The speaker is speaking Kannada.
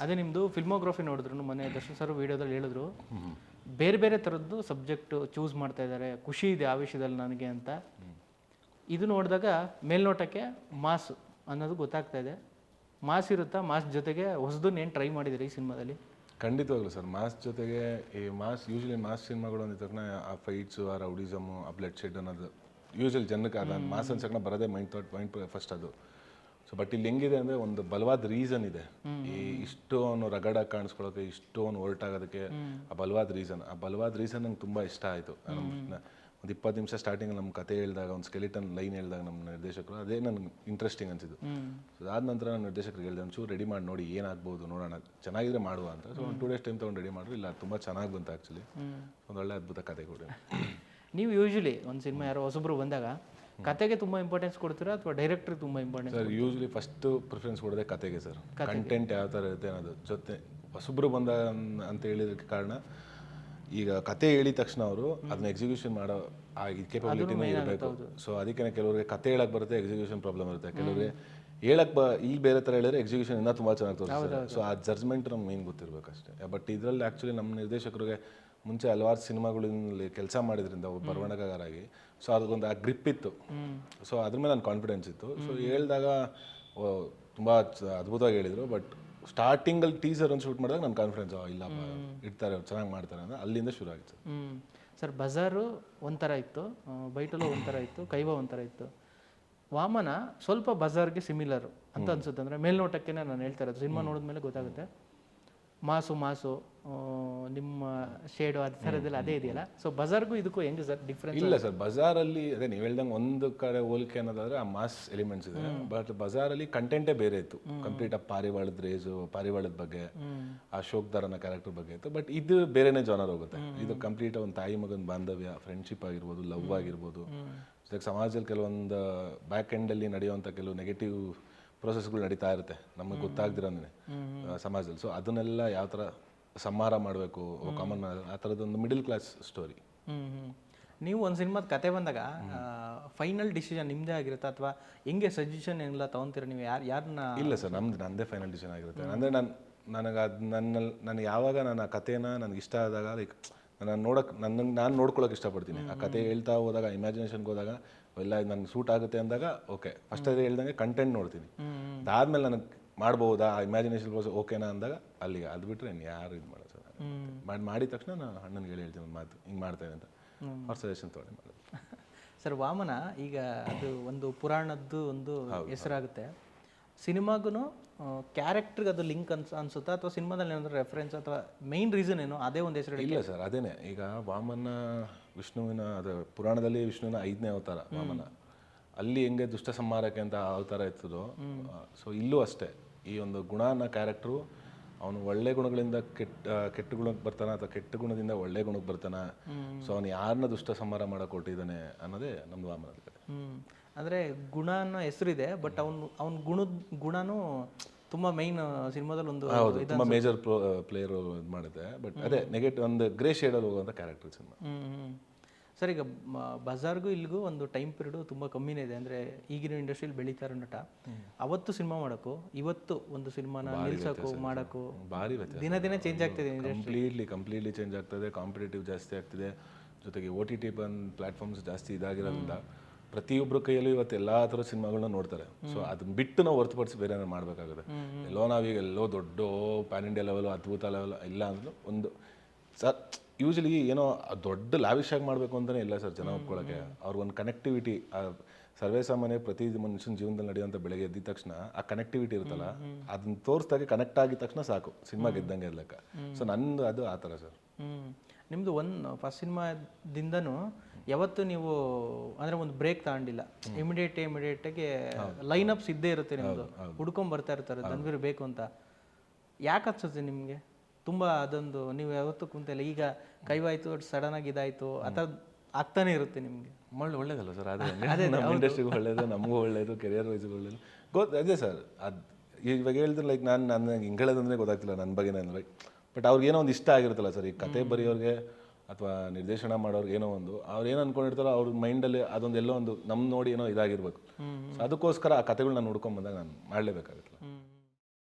ಅದೇ ನಿಮ್ಮದು ಫಿಲ್ಮೋಗ್ರಫಿ ನೋಡಿದ್ರು ಮೊನ್ನೆ ದರ್ಶನ್ ಸರ್ ವಿಡಿಯೋದಲ್ಲಿ ಹೇಳಿದ್ರು. ಬೇರೆ ಬೇರೆ ಥರದ್ದು ಸಬ್ಜೆಕ್ಟ್ ಚೂಸ್ ಮಾಡ್ತಾ ಇದ್ದಾರೆ ಖುಷಿ ಇದೆ ಆ ವಿಷಯದಲ್ಲಿ ನನಗೆ ಅಂತ. ಇದು ನೋಡಿದಾಗ ಮೇಲ್ನೋಟಕ್ಕೆ ಮಾಸ್ ಅನ್ನೋದು ಗೊತ್ತಾಗ್ತಾ ಇದೆ. ಮಾಸ್ ಇರುತ್ತಾ? ಮಾಸ್ ಜೊತೆಗೆ ಹೊಸದನ್ನ ಏನು ಟ್ರೈ ಮಾಡಿದ್ರಿ ಈ ಸಿನಿಮಾದಲ್ಲಿ? ಖಂಡಿತವಾಗ್ಲೂ ಸರ್. ಮಾಸ್ ಜೊತೆಗೆ ಈ ಮಾಸ್ ಯೂಶಲಿ ಮಾಸ್ ಸಿನಿಮಾಗಳು ಅಂದ ತಕ್ಷಣ ಆ ಫೈಟ್ಸು ಆ ರೌಡಿಸಮ್ ಆ ಬ್ಲಡ್ ಶೆಡ್ ಅನ್ನೋದು ಯೂಶಲಿ ಜನಕ್ಕೆ ಮಾಸ್ ಅನ್ಸಕ್ಕೆ ಬರೋದೇ ಮೈಂಡ್ ಥಾಟ್ ಮೈಂಡ್ ಫಸ್ಟ್ ಅದು. ಸೊ ಬಟ್ ಇಲ್ಲಿ ಹೆಂಗಿದೆ ಅಂದರೆ ಒಂದು ಬಲವಾದ ರೀಸನ್ ಇದೆ. ಈ ಇಷ್ಟೊಂದು ರಗಡ ಕಾಣಿಸ್ಕೊಳ್ಳೋಕೆ ಇಷ್ಟೊಂದು ಹೊರಟಾಗೋದಕ್ಕೆ ಆ ಬಲವಾದ ರೀಸನ್ ಆ ಬಲವಾದ ರೀಸನ್ ನಂಗೆ ತುಂಬ ಇಷ್ಟ ಆಯಿತು. ಒಂದು ಇಪ್ಪತ್ತು ನಿಮಿಷ ಸ್ಟಾರ್ಟಿಂಗ್ ನಮ್ಮ ಕತೆ ಹೇಳಿದಾಗ ಒಂದು ಸ್ಕೆಲಿಟನ್ ಲೈನ್ ಹೇಳಿದಾಗ ನಮ್ಮ ನಿರ್ದೇಶಕರು ಅದೇ ನನಗೆ ಇಂಟ್ರೆಸ್ಟಿಂಗ್ ಅನಿಸಿದ್ದು. ಸೊ ಅದಾದ ನಂತರ ನಾನು ನಿರ್ದೇಶಕರಿಗೆ ಹೇಳಿದೆ ಒಂಚೂರು ರೆಡಿ ಮಾಡಿ ನೋಡಿ ಏನಾಗ್ಬೋದು ನೋಡೋಣ. ಚೆನ್ನಾಗಿದ್ರೆ ಮಾಡುವ ಅಂತ. ಸೊ ಒಂದು ಟೂ ಡೇಸ್ ಟೈಮ್ ತೊಗೊಂಡು ರೆಡಿ ಮಾಡಿದ್ರು ಇಲ್ಲ ತುಂಬ ಚೆನ್ನಾಗಿ ಬಂತು ಆ್ಯಕ್ಚುಲಿ ಒಂದು ಒಳ್ಳೆ ಅದ್ಭುತ ಕತೆ ಕೂಡ ನೀವು ಯೂಶ್ವಲಿ ಒಂದು ಸಿನಿಮಾ ಯಾರೋ ಹೊಸಬ್ರು ಬಂದಾಗ ಕತೆಗೆ ತುಂಬಾ ಇಂಪಾರ್ಟೆನ್ಸ್ ಕೊಡ್ತೀರಾ ಅಥವಾ ಡೈರೆಕ್ಟರ್ ತುಂಬಾ importance sir usually first preference ಕೊಡೋದೇ ಕತೆಗೆ ಸರ್. ಕಂಟೆಂಟ್ ಯಾವ ಥರ ಇರುತ್ತೆ ಅನ್ನೋದು. ಜೊತೆ ಹೊಸಬ್ರು ಬಂದ ಅಂತ ಹೇಳಿದಕ್ಕೆ ಕಾರಣ ಈಗ ಕತೆ ಹೇಳಿದ ತಕ್ಷಣ ಅವರು ಅದನ್ನ ಎಕ್ಸಿಕ್ಯೂಷನ್ ಮಾಡೋ ಆ ಕೇಪಬಿಲಿಟಿನೂ ಇರಬೇಕು. ಸೊ ಅದಕ್ಕೆ ಕೆಲವರಿಗೆ ಕತೆ ಹೇಳಕ್ ಬರುತ್ತೆ ಎಕ್ಸಿಕ್ಯೂಷನ್ ಪ್ರಾಬ್ಲಮ್ ಇರುತ್ತೆ. ಕೆಲವರಿಗೆ ಹೇಳಕ್ ಬ ಇಲ್ಲಿ ಬೇರೆ ಥರ ಹೇಳಿದ್ರೆ ಎಕ್ಸಿಕ್ಯೂಷನ್ ಇನ್ನೂ ತುಂಬ ಚೆನ್ನಾಗಿ ತೋರಿಸ್ತಾರೆ ಸೊ ಆ ಜಡ್ಜ್ಮೆಂಟ್ ನಮ್ಗೆ ಮೇನ್ ಗೊತ್ತಿರಬೇಕು ಅಷ್ಟೇ ಬಟ್ ಇದರಲ್ಲಿ ಆ್ಯಕ್ಚುಲಿ ನಮ್ಮ ನಿರ್ದೇಶಕರಿಗೆ ಮುಂಚೆ ಹಲವಾರು ಸಿನಿಮಾಗಳಲ್ಲಿ ಕೆಲಸ ಮಾಡಿದ್ರಿಂದ ಒಬ್ಬ ಬರವಣಿಗೆಗಾರಾಗಿ ಸೊ ಅದಕ್ಕೊಂದು ಆ ಗ್ರಿಪ್ ಇತ್ತು. ಸೊ ಅದ್ರ ಮೇಲೆ ನನ್ನ ಕಾನ್ಫಿಡೆನ್ಸ್ ಇತ್ತು. ಸೊ ಹೇಳಿದಾಗ ತುಂಬ ಅದ್ಭುತವಾಗಿ ಹೇಳಿದರು ಬಟ್ ಸ್ಟಾರ್ಟಿಂಗಲ್ಲಿ ಟೀಸರ್ ಒಂದು ಶೂಟ್ ಮಾಡಿದಾಗ ನನ್ನ ಕಾನ್ಫಿಡೆನ್ಸ್ ಇಲ್ಲಪ್ಪ ಇಡ್ತಾರೆ ಚೆನ್ನಾಗಿ ಮಾಡ್ತಾರೆ ಅಂತ ಅಲ್ಲಿಂದ ಶುರು ಆಯಿತು ಸರ್ ಬಜಾರು ಒಂಥರ ಇತ್ತು ಬೈಟಲು ಒಂಥರ ಇತ್ತು ಕೈವ ಒಂಥರ ಇತ್ತು. ವಾಮನ ಸ್ವಲ್ಪ ಬಜಾರ್ಗೆ ಸಿಮಿಲರ್ ಅಂತ ಅನ್ಸುತ್ತೆ. ಅಂದರೆ ಮೇಲ್ನೋಟಕ್ಕೆ ನಾನು ಹೇಳ್ತಾ ಇರೋದು. ಸಿನಿಮಾ ನೋಡಿದ್ಮೇಲೆ ಗೊತ್ತಾಗುತ್ತೆ. ಮಾಸು ಮಾಸು ನಿಮ್ಮ ಶೇಡು ಅದ ಥರದ್ದೆಲ್ಲ ಅದೇ ಇದೆಯಲ್ಲ? ಸೊ ಬಜಾರ್ಗೂ ಇದಕ್ಕೂ ಹೆಂಗೆ ಸರ್ ಡಿಫ್ರೆನ್ಸ್ ಇಲ್ಲ ಸರ್ ಬಜಾರಲ್ಲಿ ಅದೇ ನೀವು ಹೇಳ್ದಂಗೆ ಒಂದು ಕಡೆ ಹೋಲಿಕೆ ಅನ್ನೋದಾದ್ರೆ ಆ ಮಾಸ್ ಎಲಿಮೆಂಟ್ಸ್ ಇದೆ. ಬಟ್ ಬಜಾರಲ್ಲಿ ಕಂಟೆಂಟೇ ಬೇರೆ ಇತ್ತು. ಕಂಪ್ಲೀಟ್ ಆ ಪಾರಿವಾಳದ ರೇಜು ಪಾರಿವಾಳದ ಬಗ್ಗೆ ಆ ಶೋಕ್ದಾರ್ ಅನ್ನೋ ಕ್ಯಾರೆಕ್ಟರ್ ಬಗ್ಗೆ ಇತ್ತು. ಬಟ್ ಇದು ಬೇರೆನೇ ಜಾನರ್ ಹೋಗುತ್ತೆ. ಇದು ಕಂಪ್ಲೀಟ್ ಒಂದು ತಾಯಿ ಮಗನ ಬಾಂಧವ್ಯ ಫ್ರೆಂಡ್ಶಿಪ್ ಆಗಿರ್ಬೋದು ಲವ್ ಆಗಿರ್ಬೋದು. ಜೊತೆಗೆ ಸಮಾಜದಲ್ಲಿ ಕೆಲವೊಂದು ಬ್ಯಾಕ್ ಎಂಡಲ್ಲಿ ನಡೆಯುವಂಥ ಕೆಲವು ನೆಗೆಟಿವ್ ಪ್ರೊಸೆಸ್ಗಳು ನಡೀತಾ ಇರುತ್ತೆ. ನಮಗೆ ಗೊತ್ತಾಗ್ದಿರೋದೇ ಸಮಾಜದಲ್ಲಿ. ಸೊ ಅದನ್ನೆಲ್ಲ ಯಾವ ಥರ ಸಂಹಾರ ಮಾಡಬೇಕು ಕಾಮನ್ ಆ ಥರದೊಂದು ಮಿಡಲ್ ಕ್ಲಾಸ್ ಸ್ಟೋರಿ ನೀವು ಒಂದು ಸಿನಿಮಾದ ಕತೆ ಬಂದಾಗ ಫೈನಲ್ ಡಿಸಿಷನ್ ನಿಮ್ಮದೇ ಆಗಿರುತ್ತೆ? ಅಥವಾ ಹೆಂಗೆ ಸಜೆಷನ್ ಏನಿಲ್ಲ ತೊಗೊತೀರ ನೀವು? ಯಾರು ಯಾರನ್ನ ಇಲ್ಲ ಸರ್ ನಮ್ದು ನಂದೇ ಫೈನಲ್ ಡಿಸಿಷನ್ ಆಗಿರುತ್ತೆ. ಅಂದರೆ ನಾನು ನನಗೆ ಅದು ನನ್ನಲ್ಲಿ ನಾನು ಯಾವಾಗ ನಾನು ಆ ಕಥೆನ ನನಗೆ ಇಷ್ಟ ಆದಾಗ ಲೈಕ್ ನಾನು ನೋಡಕ್ಕೆ ನನ್ನ ನಾನು ನೋಡ್ಕೊಳಕ್ಕೆ ಇಷ್ಟಪಡ್ತೀನಿ. ಆ ಕತೆ ಹೇಳ್ತಾ ಹೋದಾಗ ಇಮ್ಯಾಜಿನೇಷನ್ಗೆ ಹೋದಾಗ ಎಲ್ಲ ನನಗೆ ಸೂಟ್ ಆಗುತ್ತೆ ಅಂದಾಗ ಓಕೆ ಫಸ್ಟ್ ಅದೇ ಹೇಳ್ದಂಗೆ ಕಂಟೆಂಟ್ ನೋಡ್ತೀನಿ. ಅದಾದ್ಮೇಲೆ ನನಗೆ ಮಾಡ್ಬೋದಾ? ಆ ಇಮ್ಯಾಜಿನೇಷನ್ ಓಕೆನಾ ಅಂದಾಗ ಅಲ್ಲಿಗೆ ಅದು ಬಿಟ್ಟರೆ ಇನ್ನು ಯಾರು ಇದು ಮಾಡೋದು ಸರ್. ಮಾಡಿ ಮಾಡಿದ ತಕ್ಷಣ ನಾನು ಅಣ್ಣನಿಗೆ ಹೇಳಿ ಹೇಳ್ತೀನಿ ಒಂದು ಮಾತು ಹಿಂಗೆ ಮಾಡ್ತೇನೆ ಅಂತ. ಅವ್ರ ಸಜೆಷನ್ ತೊಗೊಂಡು ಮಾಡೋದು ಸರ್ ವಾಮನ ಈಗ ಅದು ಒಂದು ಪುರಾಣದ್ದು ಒಂದು ಹೆಸರಾಗುತ್ತೆ. ಸಿನಿಮಾಗೂ ಕ್ಯಾರೆಕ್ಟರ್ಗೆ ಅದು ಲಿಂಕ್ ಅನ್ಸ್ ಅನ್ಸುತ್ತಾ? ಅಥವಾ ಸಿನಿಮಾದಲ್ಲಿ ಏನಾದರೂ ರೆಫರೆನ್ಸ್ ಅಥವಾ ಮೈನ್ ರೀಸನ್ ಏನು? ಅದೇ ಒಂದು ಹೆಸರು ಇಲ್ಲ ಸರ್ ಅದೇನೆ. ಈಗ ವಾಮನ ವಿಷ್ಣುವಿನ ಅದು ಪುರಾಣದಲ್ಲಿ ವಿಷ್ಣುವಿನ ಐದನೇ ಅವತಾರ ವಾಮನ. ಅಲ್ಲಿ ಹೆಂಗೆ ದುಷ್ಟ ಸಂಹಾರಕ್ಕೆ ಅಂತ ಅವತಾರ ಇರ್ತದೆ ಸೊ ಇಲ್ಲೂ ಅಷ್ಟೇ. ಈ ಒಂದು ಗುಣ ಅನ್ನೋ ಕ್ಯಾರೆಕ್ಟ್ರು ಅವನು ಒಳ್ಳೆ ಗುಣಗಳಿಂದ ಕೆಟ್ಟ ಕೆಟ್ಟ ಗುಣಕ್ಕೆ ಬರ್ತಾನ ಅಥವಾ ಕೆಟ್ಟ ಗುಣದಿಂದ ಒಳ್ಳೆ ಗುಣಕ್ಕೆ ಬರ್ತಾನ? ಸೊ ಅವನು ಯಾರನ್ನ ದುಷ್ಟ ಸಂಹಾರ ಮಾಡಕ್ಕೆ ಕೊಟ್ಟಿದ್ದಾನೆ ಅನ್ನೋದೇ ನಮ್ದು ವಾಮನದ ಕತೆ. ಹ್ಞೂ ಅಂದರೆ ಗುಣ ಅನ್ನೋ ಹೆಸರಿದೆ ಬಟ್ ಅವ್ನು ಅವ್ನ ಗುಣದ ಗುಣನೂ ತುಂಬ ಮೈನ್ ಸಿನಿಮಾದಲ್ಲಿ ಒಂದು ಹೌದು ತುಂಬ ಮೇಜರ್ ಪ್ಲೇಯರ್ ಇದು ಮಾಡಿದೆ ಬಟ್ ಅದೇ ನೆಗೆಟಿವ್ ಒಂದು ಗ್ರೇ ಶೇಡಲ್ಲಿ ಹೋಗುವಂಥ ಕ್ಯಾರೆಕ್ಟರ್ ಸಿನಿಮಾ. ಸರ್ ಈಗ ಬಜಾರ್ಗೂ ಇಲ್ಲಿಗೂ ಒಂದು ಟೈಮ್ ಪೀರಿಯಡು ತುಂಬ ಕಮ್ಮಿನೇ ಇದೆ ಅಂದರೆ ಈಗಿನ ಇಂಡಸ್ಟ್ರಿಯಲ್ಲಿ ಬೆಳೀತಾ ಇರೋ ನಟ. ಅವತ್ತು ಸಿನಿಮಾ ಮಾಡೋಕ್ಕೂ ಇವತ್ತು ಒಂದು ಸಿನಿಮಾನ ನಿಲ್ಸೋಕ್ಕೂ ಮಾಡೋಕ್ಕೂ ಭಾರಿ ದಿನ ದಿನ ಚೇಂಜ್ ಆಗ್ತಿದೆ ಕಂಪ್ಲೀಟ್ಲಿ ಕಂಪ್ಲೀಟ್ಲಿ ಚೇಂಜ್ ಆಗ್ತದೆ ಕಾಂಪಿಟೇಟಿವ್ ಜಾಸ್ತಿ ಆಗ್ತಿದೆ. ಜೊತೆಗೆ ಓ ಟಿ ಟಿ ಬಂದು ಪ್ಲಾಟ್ಫಾರ್ಮ್ಸ್ ಜಾಸ್ತಿ ಇದಾಗಿರೋದ್ರಿಂದ ಪ್ರತಿಯೊಬ್ಬರ ಕೈಯಲ್ಲೂ ಇವತ್ತು ಎಲ್ಲ ಥರ ಸಿನಿಮಾಗಳನ್ನ ನೋಡ್ತಾರೆ. ಸೊ ಅದನ್ನ ಬಿಟ್ಟು ನಾವು ಹೊರತುಪಡಿಸಿ ಬೇರೆ ಏನಾದ್ರು ಮಾಡಬೇಕಾಗುತ್ತೆ. ಎಲ್ಲೋ ನಾವೀಗ ಎಲ್ಲೋ ದೊಡ್ಡ ಪ್ಯಾನ್ ಇಂಡಿಯಾ ಲೆವೆಲ್ ಅದ್ಭುತ ಲೆವೆಲ್ ಇಲ್ಲ ಅಂದ್ರೂ ಒಂದು ಸರ್ ಯೂಶಲಿ ಏನೋ ದೊಡ್ಡ ಲಾವಿಶ್ ಆಗಿ ಮಾಡಬೇಕು ಅಂತಲೇ ಇಲ್ಲ ಸರ್ ಜನ ಒಪ್ಕೊಳ್ಳೋಕ್ಕೆ ಒಂದು ಕನೆಕ್ಟಿವಿಟಿ ಸರ್ವೇ ಸಾಮಾನ್ಯ ಪ್ರತಿ ಮನುಷ್ಯನ ಜೀವನದಲ್ಲಿ ನಡೆಯುವಂಥ ಬೆಳಗ್ಗೆ ಎದ್ದಿದ ತಕ್ಷಣ ಆ ಕನೆಕ್ಟಿವಿಟಿ ಇರುತ್ತಲ್ಲ ಅದನ್ನ ತೋರಿಸ್ದಾಗೆ ಕನೆಕ್ಟ್ ಆಗಿದ ತಕ್ಷಣ ಸಾಕು ಸಿನಿಮಾ ಗೆದ್ದಂಗೆ ಇರ್ಲಕ್ಕ. ಸೊ ನಂದು ಅದು ಆ ಥರ ಸರ್. ನಿಮ್ಮದು ಒಂದು ಫಸ್ಟ್ ಸಿನಿಮಾದಿಂದನೂ ಯಾವತ್ತು ನೀವು ಅಂದರೆ ಒಂದು ಬ್ರೇಕ್ ತಗೊಂಡಿಲ್ಲ. ಇಮಿಡಿಯೇಟ್ ಇಮಿಡಿಯೇಟಾಗಿ ಲೈನ್ ಅಪ್ಸ್ ಇದ್ದೇ ಇರುತ್ತೆ ನಿಮ್ಮದು ಹುಡ್ಕೊಂಡ್ ಬರ್ತಾ ಇರ್ತಾರೆ ಧನ್ವೀರ್ ಬೇಕು ಅಂತ. ಯಾಕೆ ಅನ್ಸುತ್ತೆ ನಿಮಗೆ? ತುಂಬ ಅದೊಂದು ನೀವು ಯಾವತ್ತೂ ಕುಂತಲ್ಲ. ಈಗ ಕೈವಾಯ್ತು ಸಡನ್ ಆಗಿ ಇದಾಯಿತು ಅಥವಾ ಆಗ್ತಾನೆ ಇರುತ್ತೆ ನಿಮಗೆ. ಮಳ್ಳ ಒಳ್ಳೇದಲ್ಲ ಸರ್ ಅದೇ ನಮ್ಮ ಇಂಡಸ್ಟ್ರಿಗೂ ಒಳ್ಳೇದು ನಮಗೂ ಒಳ್ಳೇದು ಕೆರಿಯರ್ ವೈಸ್ಗೂ ಒಳ್ಳೇದು. ಗೊತ್ತು ಅದೇ ಸರ್ ಅದು ಇವಾಗ ಹೇಳಿದ್ರೆ ಲೈಕ್ ನಾನು ನನ್ನ ಹಿಂಗೆ ಹೇಳೋದಂದ್ರೆ ಗೊತ್ತಾಗ್ತಿಲ್ಲ ನನ್ನ ಬಗ್ಗೆ ನಾನು ಲೈಕ್ ಬಟ್ ಅವ್ರಿಗೆ ಏನೋ ಒಂದು ಇಷ್ಟ ಆಗಿರುತ್ತಲ್ಲ ಸರ್ ಈ ಕತೆ ಬರೆಯೋರಿಗೆ ಅಥವಾ ನಿರ್ದೇಶನ ಮಾಡೋರ್ಗೆ ಏನೋ ಒಂದು ಅವ್ರು ಏನು ಅನ್ಕೊಂಡಿರ್ತಾರೋ ಅವ್ರ ಮೈಂಡಲ್ಲಿ ಅದೊಂದು ಎಲ್ಲೋ ಒಂದು ನಮ್ಮ ನೋಡಿ ಏನೋ ಇದಾಗಿರ್ಬೇಕು. ಸೊ ಅದಕ್ಕೋಸ್ಕರ ಆ ಕಥೆಗಳನ್ನ ನೋಡ್ಕೊಂಡ್ ಬಂದಾಗ ನಾನು ಮಾಡಲೇಬೇಕಾಗುತ್ತೆ